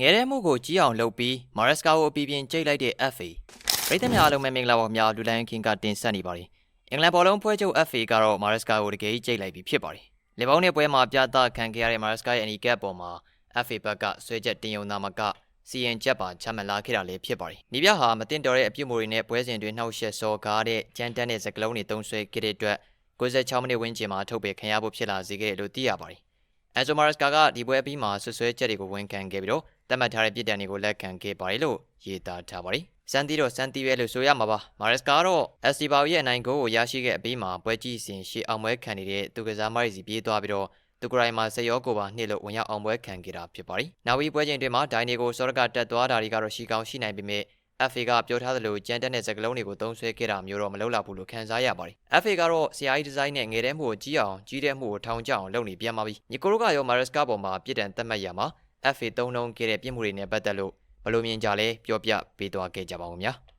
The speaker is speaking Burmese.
ငယ်တဲ့မှုကိုကြီးအောင်လုပ်ပြီးမာရက်စကာကိုအပီးပြင်းကြိတ်လိုက်တဲ့ FA ပြည်သူများအားလုံးပဲမင်္ဂလာပါခင်ဗျာလူလိုင်းခင်ကတင်ဆက်နေပါတယ်အင်္ဂလန်ဘောလုံးဖွဲ့ချုပ် FA ကတော့မာရက်စကာကိုတကယ်ကြီးကြိတ်လိုက်ပြီးဖြစ်ပါတယ်လီဗာပူးနဲ့ပွဲမှာပြသခံခဲ့ရတဲ့မာရက်စကာရဲ့အနီကပ်ပေါ်မှာ FA ဘက်ကဆွဲချက်တင်ယုံနာမကစီရင်ချက်ပါချမှတ်လာခဲ့တာလည်းဖြစ်ပါတယ်။နီးပြဟာမတင်တော်တဲ့အပြုတ်မှုတွေနဲ့ပွဲစဉ်တွင်နှောက်ယှက်စောကားတဲ့ကြမ်းတမ်းတဲ့စကလုံးတွေသုံးဆွဲခဲ့တဲ့အတွက်96မိနစ်ဝန်းကျင်မှာထုတ်ပယ်ခံရဖို့ဖြစ်လာစေခဲ့တယ်လို့သိရပါတယ်။ အန်ဆိုမာရက်စကာကဒီပွဲအပြီးမှာဆွဆွဲချက်တွေကိုဝန်ခံခဲ့ပြီးတော့တတ်မှတ်ထားတဲ့ပြည်တံတွေကိုလက်ခံခဲ့ပါတယ်လို့ရေးသားထားပါတယ်။စန်တီတော့စန်တီပဲလို့ဆိုရမှာပါ။မာရက်စကာကတော့အက်စတီဘာရဲ့အနိုင်ဂိုးကိုရရှိခဲ့အပြီးမှာပွဲကြည့်စဉ်ရှေ့အောင်ပွဲခံနေတဲ့သူကစားမတွေစီပြေးသွားပြီးတော့သူကရိုင်မှာစရောကိုပါနှိမ့်လို့ဝင်ရောက်အောင်ပွဲခံခဲ့တာဖြစ်ပါတယ်။နောက်ပြီးပွဲချိန်တွင်မှာဒိုင်နီကိုစောရကတက်သွားတာတွေကတော့ရှိကောင်းရှိနိုင်ပေမဲ့ FA ကပြောထားသလိုကြမ်းတက်တဲ့စကလုံးတွေကိုသုံးဆွဲခဲ့တာမျိုးတော့မလုပ်တော့ဘူးလို့ခန်းစားရပါတယ်။ FA ကတော့ဆရာကြီးဒီဇိုင်းနဲ့ငယ်တဲ့မှုကိုကြီးအောင်ကြီးတဲ့မှုကိုထောင်ကျအောင်လုပ်နေပြန်ပါပြီ။ညီကိုတို့ကရောမာရက်စကာပေါ်မှာပြည်တံသတ်မှတ်ရမှာ FA သုံးလုံးခဲ့တဲ့ပြစ်မှုတွေနဲ့ပတ်သက်လို့ဘယ်လိုမြင်ကြလဲပြောပြပေးသွားခဲ့ကြပါဦးခင်ဗျာ။